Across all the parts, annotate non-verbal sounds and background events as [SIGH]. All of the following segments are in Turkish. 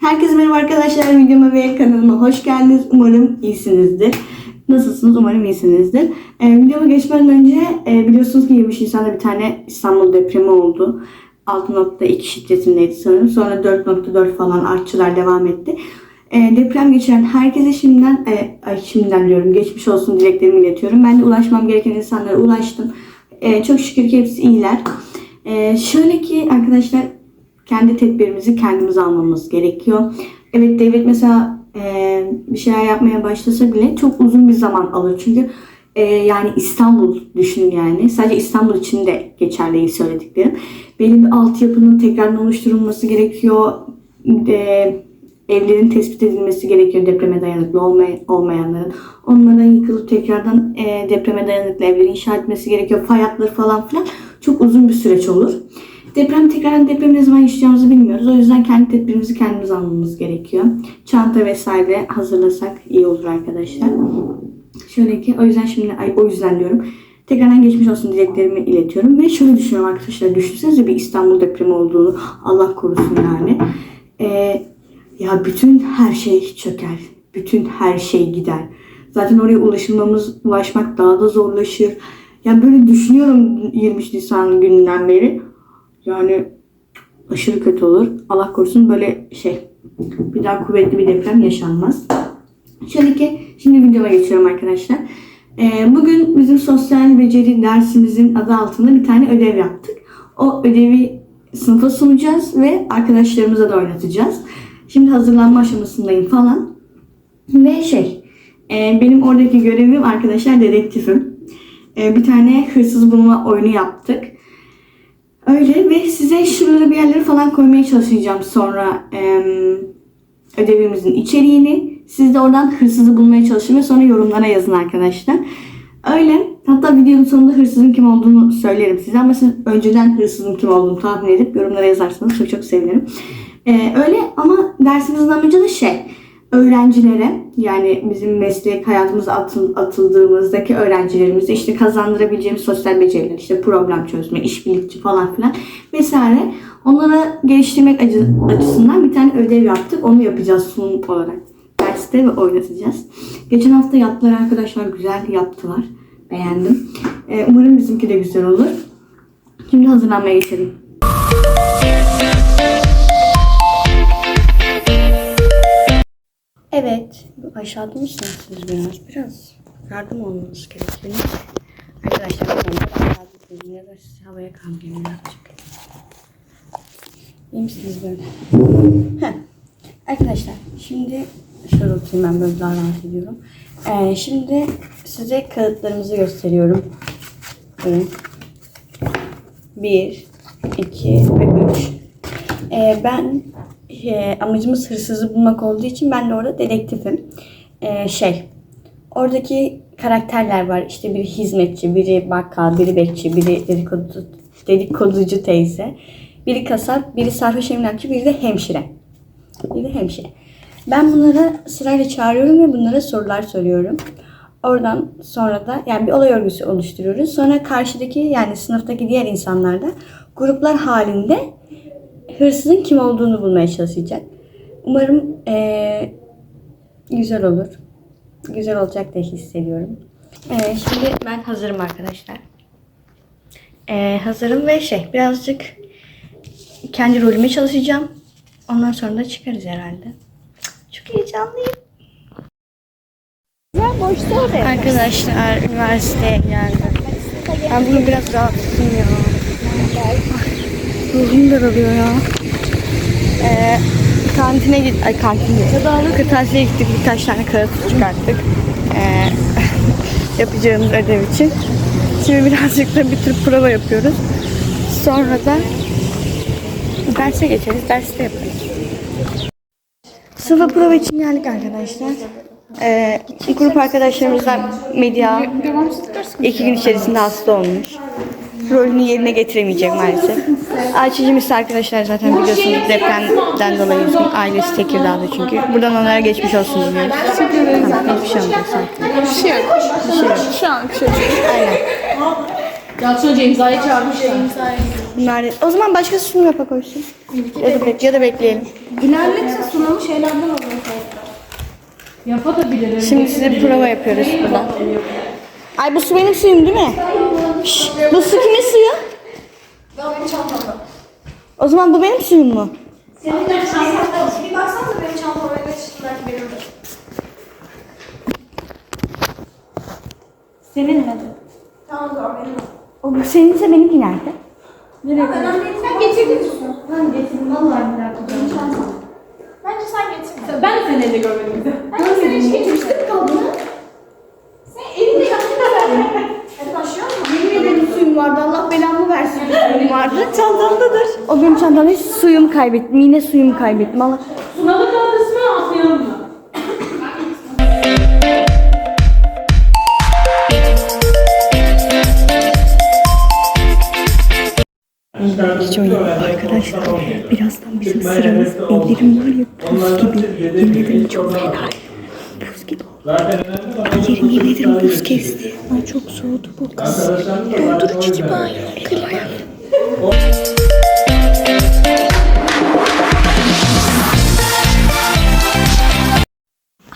Herkese merhaba arkadaşlar. Videoma ve kanalıma hoş geldiniz. Umarım iyisinizdir. Nasılsınız? Umarım iyisinizdir. Ee, videoma geçmeden önce e, biliyorsunuz ki 23 Nisan'da bir tane İstanbul depremi oldu. 6.2 şiddetindeydi sanırım. Sonra 4.4 falan artçılar devam etti. E, deprem geçiren herkese şimdiden, e, ay şimdiden diyorum geçmiş olsun dileklerimi iletiyorum. Ben de ulaşmam gereken insanlara ulaştım. E, çok şükür ki hepsi iyiler. E, şöyle ki arkadaşlar kendi tedbirimizi kendimiz almamız gerekiyor. Evet devlet mesela e, bir şeyler yapmaya başlasa bile çok uzun bir zaman alır. Çünkü e, yani İstanbul düşünün yani. Sadece İstanbul için de geçerli söylediklerim. Belli bir altyapının tekrardan oluşturulması gerekiyor. E, evlerin tespit edilmesi gerekiyor depreme dayanıklı olmay- olmayanların. Onların yıkılıp tekrardan e, depreme dayanıklı evleri inşa etmesi gerekiyor. Fay hatları falan filan. Çok uzun bir süreç olur. Deprem tekrardan deprem ne zaman yaşayacağımızı bilmiyoruz. O yüzden kendi tedbirimizi kendimiz almamız gerekiyor. Çanta vesaire hazırlasak iyi olur arkadaşlar. Şöyle ki o yüzden şimdi ay, o yüzden diyorum. Tekrardan geçmiş olsun dileklerimi iletiyorum. Ve şöyle düşünüyorum arkadaşlar. Düşünsenize bir İstanbul depremi olduğunu. Allah korusun yani. Ee, ya bütün her şey çöker. Bütün her şey gider. Zaten oraya ulaşılmamız, ulaşmak daha da zorlaşır. Ya böyle düşünüyorum 23 Nisan gününden beri. Yani aşırı kötü olur. Allah korusun böyle şey bir daha kuvvetli bir deprem yaşanmaz. Şöyle ki şimdi videoma geçiyorum arkadaşlar. Ee, bugün bizim sosyal beceri dersimizin adı altında bir tane ödev yaptık. O ödevi sınıfa sunacağız ve arkadaşlarımıza da oynatacağız. Şimdi hazırlanma aşamasındayım falan. Ve şey e, benim oradaki görevim arkadaşlar dedektifim. E, bir tane hırsız bulma oyunu yaptık. Öyle ve size şuralara bir yerleri falan koymaya çalışacağım sonra em, ödevimizin içeriğini. Siz de oradan hırsızı bulmaya çalışın ve sonra yorumlara yazın arkadaşlar. Öyle. Hatta videonun sonunda hırsızın kim olduğunu söylerim size ama siz önceden hırsızın kim olduğunu tahmin edip yorumlara yazarsanız çok çok sevinirim. Ee, öyle ama dersimizin amacı da şey öğrencilere yani bizim meslek hayatımıza atıl, atıldığımızdaki öğrencilerimize işte kazandırabileceğimiz sosyal beceriler işte problem çözme, işbirlikçi falan filan vesaire onlara geliştirmek açısından bir tane ödev yaptık. Onu yapacağız sunum olarak derste ve oynatacağız. Geçen hafta yaptılar arkadaşlar güzel yaptılar. Beğendim. Ee, umarım bizimki de güzel olur. Şimdi hazırlanmaya geçelim. Evet. Aşağıda mısınız siz biraz? Biraz yardım olmanız gerekiyor. Arkadaşlar bu konuda aşağıda ya da siz havaya kalkayım birazcık. İyi misiniz böyle? Heh. Arkadaşlar şimdi şöyle oturayım ben böyle daha rahat ediyorum. Ee, şimdi size kağıtlarımızı gösteriyorum. Buyurun. Bir, iki ve üç. Ee, ben e, amacımız hırsızı bulmak olduğu için ben de orada dedektifim. Ee, şey, oradaki karakterler var. İşte biri hizmetçi, biri bakkal, biri bekçi, biri dedikodu, dedikoducu teyze, biri kasap, biri sarhoş emlakçı, biri de hemşire. Biri de hemşire. Ben bunları sırayla çağırıyorum ve bunlara sorular soruyorum. Oradan sonra da yani bir olay örgüsü oluşturuyoruz. Sonra karşıdaki yani sınıftaki diğer insanlar da gruplar halinde hırsızın kim olduğunu bulmaya çalışacak. Umarım eee, güzel olur. Güzel olacak diye hissediyorum. Eee, şimdi ben hazırım arkadaşlar. Eee, hazırım ve şey birazcık kendi rolüme çalışacağım. Ondan sonra da çıkarız herhalde. Çok heyecanlıyım. Arkadaşlar üniversiteye geldim. Ben bugün biraz rahatsızım ya. Ruhum daralıyor ya. Ee, kantine git, ay kantine git. Kırtasiye gittik birkaç tane kağıt çıkarttık. Ee, [LAUGHS] yapacağımız ödev için. Şimdi birazcık da bir tür prova yapıyoruz. Sonra da derse geçeriz. Derste yaparız. Sınıfa prova için geldik arkadaşlar. Ee, bir grup arkadaşlarımızdan Medya iki gün içerisinde hasta olmuş. Rolünü yerine getiremeyecek maalesef. Ayça'cığım ise arkadaşlar zaten biliyorsunuz depremden dolayı. Ailesi Tekirdağ'da çünkü. Buradan onlara geçmiş olsun diliyoruz. Tamam, hiçbir şey olmayacak. Bir şey yok. Bir şey yok. Şu an bir şey yok. Aynen. Yalçın Hoca imzayı çağırmışlar. Bunlar o zaman başka sunum yapak olsun. Ya da, bek- ya da bekleyelim. İlerledikçe sunumu şeylerden oluyor. Yapabilirim. Şimdi size bir prova yapıyoruz burada. Ay bu su benim suyum değil mi? Şş, bu su kimin suyu? Ben benim çantamda. O zaman bu benim suyum mu? Senin de çantamda. Bir baksanıza benim çantama ne çıktı belki benim de. Senin mi? Tamam doğru benim. O seninse benimki nerede? Önemli değil. Sen getirdin musun? Ben getirdim vallahi bir dakika. Benim çantam. Bence sen getirdin. Ben de seni evde görmedim. Ben de seni hiç getirmiştim kabını. Sen elinde yaptın da Hadi başlıyor mu? Yemin ederim suyum vardı. Allah belamı versin. Suyum vardı. Çantamdadır. O benim çantamda hiç suyumu kaybettim. Yine suyumu kaybettim. Allah. Sınavı kaldırsın mı atlayalım mı? Hiç oynamadım arkadaşlar. Birazdan bizim sıramız. Ellerim var ya buz gibi. Yemin ederim çok fena. Yemin ederim buz kesti. Ay çok soğudu bu kız. Dondurucu gibi aynı. Ayağım.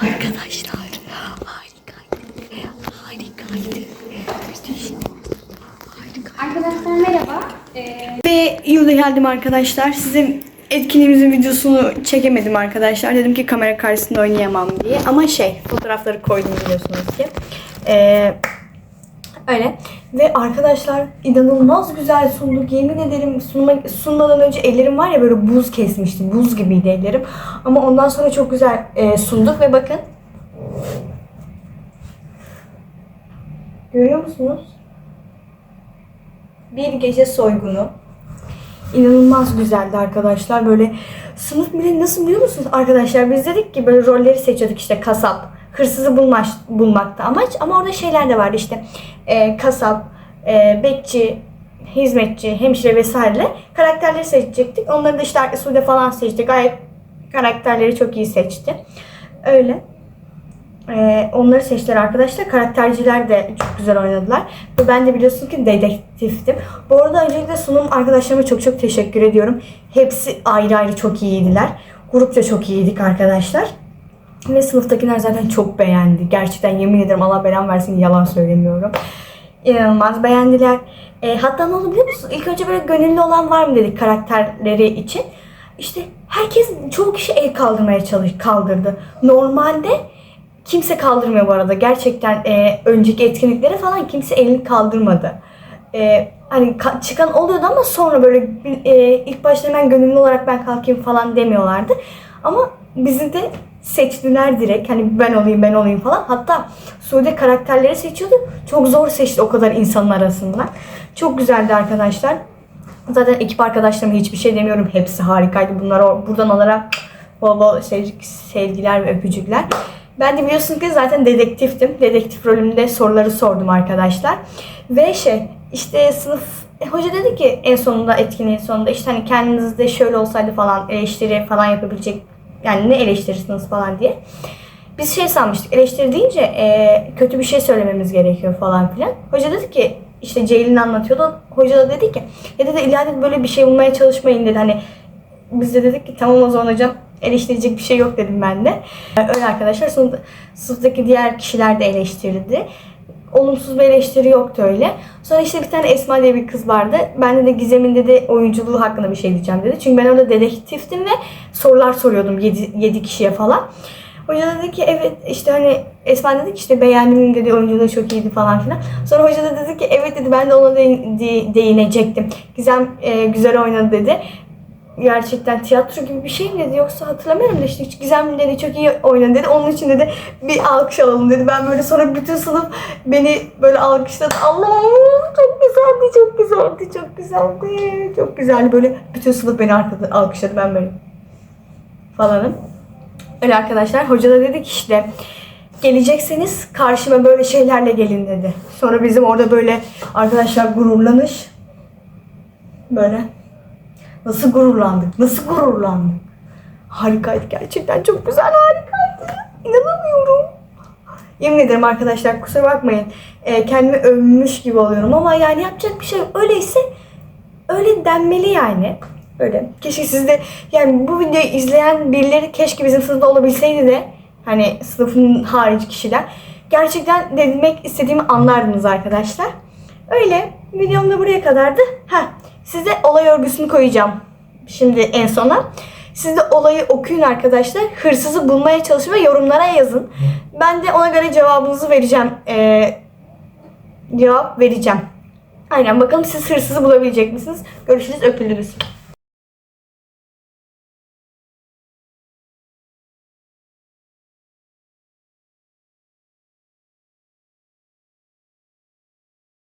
Arkadaşlar harikaydı. Harikaydı. Arkadaşlar merhaba. Ve yurda geldim arkadaşlar. Size etkinliğimizin videosunu çekemedim arkadaşlar. Dedim ki kamera karşısında oynayamam diye. Ama şey fotoğrafları koydum biliyorsunuz ki. Ee, öyle. Ve arkadaşlar inanılmaz güzel sunduk. Yemin ederim sunma, sunmadan önce ellerim var ya böyle buz kesmişti. Buz gibiydi ellerim. Ama ondan sonra çok güzel e, sunduk ve bakın. Görüyor musunuz? Bir gece soygunu. İnanılmaz güzeldi arkadaşlar. Böyle sınıf bile nasıl biliyor musunuz arkadaşlar? Biz dedik ki böyle rolleri seçiyorduk işte kasap, hırsızı bulmaş, bulmakta amaç. Ama orada şeyler de vardı işte e, kasap, e, bekçi, hizmetçi, hemşire vesaire karakterleri seçecektik. Onları da işte Sude falan seçti. Gayet karakterleri çok iyi seçti. Öyle. Ee, onları seçtiler arkadaşlar. Karakterciler de çok güzel oynadılar. Ve ben de biliyorsunuz ki dedektiftim. Bu arada öncelikle sunum arkadaşlarıma çok çok teşekkür ediyorum. Hepsi ayrı ayrı çok iyiydiler. Grupça çok iyiydik arkadaşlar. Ve sınıftakiler zaten çok beğendi. Gerçekten yemin ederim Allah belamı versin yalan söylemiyorum. İnanılmaz beğendiler. Ee, hatta ne oldu biliyor musun? İlk önce böyle gönüllü olan var mı dedik karakterleri için. İşte herkes, çoğu kişi el kaldırmaya çalış, kaldırdı. Normalde kimse kaldırmıyor bu arada. Gerçekten e, önceki etkinliklere falan kimse elini kaldırmadı. E, hani ka- çıkan oluyordu ama sonra böyle e, ilk başta hemen gönüllü olarak ben kalkayım falan demiyorlardı. Ama bizi de seçtiler direkt. Hani ben olayım ben olayım falan. Hatta Suudi karakterleri seçiyordu. Çok zor seçti o kadar insanın arasından. Çok güzeldi arkadaşlar. Zaten ekip arkadaşlarıma hiçbir şey demiyorum. Hepsi harikaydı. Bunlar buradan olarak bol bol sev- sevgiler ve öpücükler. Ben de biliyorsunuz ki zaten dedektiftim. Dedektif rolümde soruları sordum arkadaşlar. Ve şey işte sınıf e, hoca dedi ki en sonunda etkinliğin sonunda işte hani kendinizde şöyle olsaydı falan eleştiri falan yapabilecek yani ne eleştirirsiniz falan diye. Biz şey sanmıştık eleştiri deyince e, kötü bir şey söylememiz gerekiyor falan filan. Hoca dedi ki işte Ceylin anlatıyordu. Hoca da dedi ki ya dedi dedi böyle bir şey bulmaya çalışmayın dedi. Hani biz de dedik ki tamam o zaman hocam eleştirecek bir şey yok dedim ben de. Ee, Öyle arkadaşlar. Sonra sınıftaki diğer kişiler de eleştirdi. Olumsuz bir eleştiri yoktu öyle. Sonra işte bir tane Esma diye bir kız vardı. Ben de, de Gizem'in dedi oyunculuğu hakkında bir şey diyeceğim dedi. Çünkü ben orada dedektiftim ve sorular soruyordum 7, kişiye falan. Hoca dedi ki evet işte hani Esma dedi ki işte beğendim dedi oyunculuğu çok iyiydi falan filan. Sonra hoca da dedi ki evet dedi ben de ona de- de- değinecektim. Gizem e, güzel oynadı dedi gerçekten tiyatro gibi bir şey mi dedi yoksa hatırlamıyorum da işte Gizem dedi çok iyi oynadı dedi. Onun için dedi bir alkış alalım dedi. Ben böyle sonra bütün sınıf beni böyle alkışladı. Allah'ım çok güzeldi, çok güzeldi, çok güzeldi, çok güzeldi. Böyle bütün sınıf beni arkada alkışladı. Ben böyle falanım. Öyle arkadaşlar. Hoca da dedi ki işte gelecekseniz karşıma böyle şeylerle gelin dedi. Sonra bizim orada böyle arkadaşlar gururlanış böyle Nasıl gururlandık? Nasıl gururlandık? Harikaydı gerçekten çok güzel harikaydı. İnanamıyorum. Yemin ederim arkadaşlar kusura bakmayın. Ee, kendimi övmüş gibi oluyorum ama yani yapacak bir şey. Öyleyse öyle denmeli yani. Öyle. Keşke siz de yani bu videoyu izleyen birileri keşke bizim sınıfta olabilseydi de hani sınıfın harici kişiler gerçekten demek istediğimi anlardınız arkadaşlar. Öyle. Videom da buraya kadardı. Ha, size olay örgüsünü koyacağım. Şimdi en sona. Siz de olayı okuyun arkadaşlar. Hırsızı bulmaya çalışın ve yorumlara yazın. Ben de ona göre cevabınızı vereceğim. Ee, cevap vereceğim. Aynen bakalım siz hırsızı bulabilecek misiniz? Görüşürüz öpüldünüz.